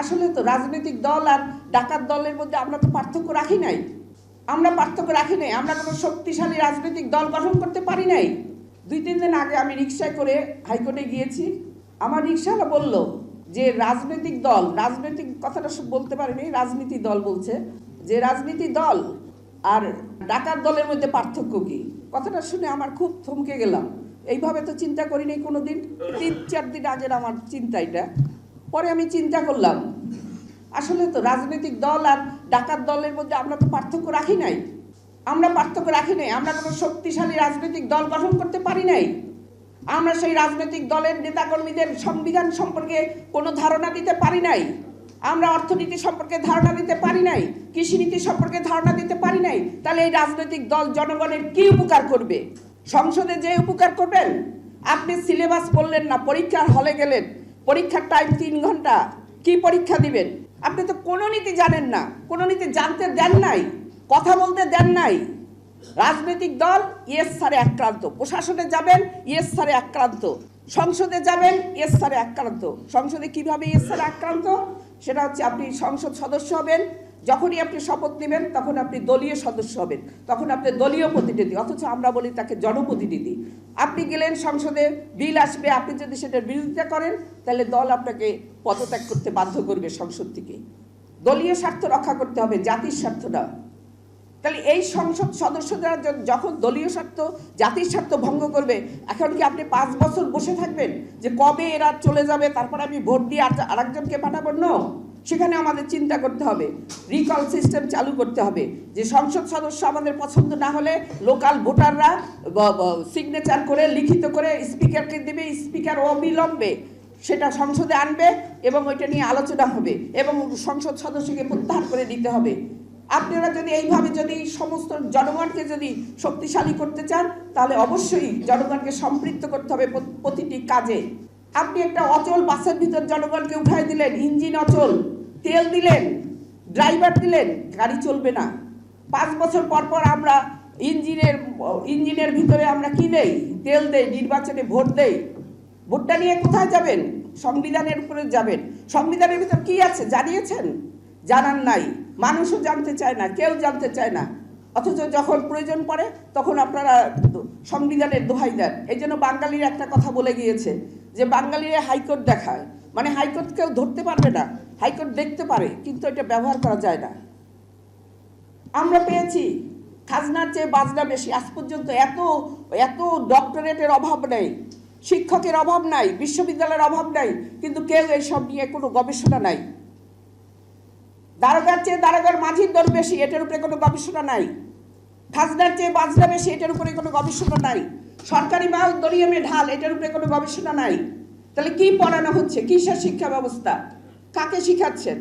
আসলে তো রাজনৈতিক দল আর ডাকাত দলের মধ্যে আমরা তো পার্থক্য রাখি নাই। আমরা পার্থক্য রাখি নাই। আমরা কোনো শক্তিশালী রাজনৈতিক দল গঠন করতে পারি নাই। দুই, তিন দিন আগে আমি রিক্সায় করে হাইকোর্টে গিয়েছি। আমার রিক্সাওয়ালা বলল যে, রাজনৈতিক দল, রাজনৈতিক কথাটা সব বলতে পারিনি, রাজনীতি দল বলছে। যে রাজনীতি দল আর ডাকাত দলের মধ্যে পার্থক্য কি? কথাটা শুনে আমার খুব থমকে গেলাম। এইভাবে তো চিন্তা করিনি কোনো দিন তিন, চার দিন আগের আমার চিন্তা এটা। পরে আমি চিন্তা করলাম, আসলে তো রাজনৈতিক দল আর ডাকাত দলের মধ্যে আমরা তো পার্থক্য রাখি নাই। আমরা পার্থক্য রাখি নাই, আমরা কোনো শক্তিশালী রাজনৈতিক দল গঠন করতে পারি নাই। আমরা সেই রাজনৈতিক দলের নেতাকর্মীদের সংবিধান সম্পর্কে কোনো ধারণা দিতে পারি নাই। আমরা অর্থনীতি সম্পর্কে ধারণা দিতে পারি নাই, কৃষিনীতি সম্পর্কে ধারণা দিতে পারি নাই। তাহলে এই রাজনৈতিক দল জনগণের কি উপকার করবে? সংসদে যে উপকার করবেন? আপনি সিলেবাস পড়লেন না, পরীক্ষার হলে গেলেন। পরীক্ষার টাইম তিন ঘণ্টা। কি পরীক্ষা দিবেন? আপনি তো কোনো নীতি জানেন না। কোনো নীতি জানতে দেন নাই। কথা বলতে দেন নাই। রাজনৈতিক দল, ইয়েস সারে আক্রান্ত। প্রশাসনে যাবেন, ইয়েস সারে আক্রান্ত। সংসদে যাবেন, ইয়েস সারে আক্রান্ত। সংসদে কীভাবে ইয়েস সারে আক্রান্ত? সেটা হচ্ছে আপনি সংসদ সদস্য হবেন যখনই আপনি শপথ নেবেন, তখন আপনি দলীয় সদস্য হবেন, তখন আপনি দলীয় প্রতিনিধি, অথচ আমরা বলি তাকে জনপ্রতিনিধি। আপনি গেলেন সংসদে, বিল আসবে, আপনি যদি সেটার বিরোধিতা করেন, তাহলে দল আপনাকে পদত্যাগ করতে বাধ্য করবে সংসদ থেকে। দলীয় স্বার্থ রক্ষা করতে হবে, জাতির স্বার্থ না। তাহলে এই সংসদ সদস্যরা যখন দলীয় স্বার্থ, জাতির স্বার্থ ভঙ্গ করবে, এখন কি আপনি পাঁচ বছর বসে থাকবেন? যে কবে এরা চলে যাবে, তারপর আমি ভোট দিয়ে আর, আরেকজনকে পাঠাবো? নো সেখানে আমাদের চিন্তা করতে হবে। রিকল সিস্টেম চালু করতে হবে। যে সংসদ সদস্য আমাদের পছন্দ না হলে লোকাল ভোটাররা সিগনেচার করে, লিখিত করে স্পিকারকে দেবে স্পিকার অবিলম্বে সেটা সংসদে আনবে এবং ওইটা নিয়ে আলোচনা হবে এবং সংসদ সদস্যকে প্রত্যাহার করে দিতে হবে। আপনারা যদি এইভাবে যদি সমস্ত জনগণকে যদি শক্তিশালী করতে চান, তাহলে অবশ্যই জনগণকে সম্পৃক্ত করতে হবে প্রতিটি কাজে। আপনি একটা অচল বাসের ভিতর জনগণকে উঠাই দিলেন, ইঞ্জিন অচল। তেল দিলেন ড্রাইভার দিলেন, গাড়ি চলবে না। পাঁচ বছর পর পর আমরা ইঞ্জিনের ইঞ্জিনের ভিতরে আমরা কি দেই তেল দেই, নির্বাচনে ভোট দেই। ভোটটা নিয়ে কোথায় যাবেন? সংবিধানের উপরে যাবেন। সংবিধানের ভিতর কি আছে? জানিয়েছেন? জানান নাই। মানুষও জানতে চায় না, কেউ জানতে চায় না। অথচ যখন প্রয়োজন পড়ে, তখন আপনারা সংবিধানের দোহাই দেন। এই জন্য বাঙালির একটা কথা বলে গিয়েছে যে, বাঙালিরা হাইকোর্ট দেখায়। মানে হাইকোর্ট কেউ ধরতে পারবে না। হাইকোর্ট দেখতে পারে, কিন্তু এটা ব্যবহার করা যায় না। আমরা পেয়েছি, খাজনার চেয়ে বাজনা বেশি। আজ পর্যন্ত এত এত ডক্টরেটের অভাব নেই, শিক্ষকের অভাব নাই, বিশ্ববিদ্যালয়ের অভাব নাই, কিন্তু কেউ এইসব নিয়ে কোনো গবেষণা নাই। দারোগার চেয়ে দারোগার মাঝির দর বেশি, এটার উপরে কোনো গবেষণা নাই। খাজনার চেয়ে বাজনা বেশি, এটার উপরে কোনো গবেষণা নাই। সরকারি মাল দরিয়ামে ঢাল, এটার উপরে কোনো গবেষণা নাই। তাহলে কি পড়ানো হচ্ছে? কিসের শিক্ষা ব্যবস্থা? কাকে শিখাচ্ছেন?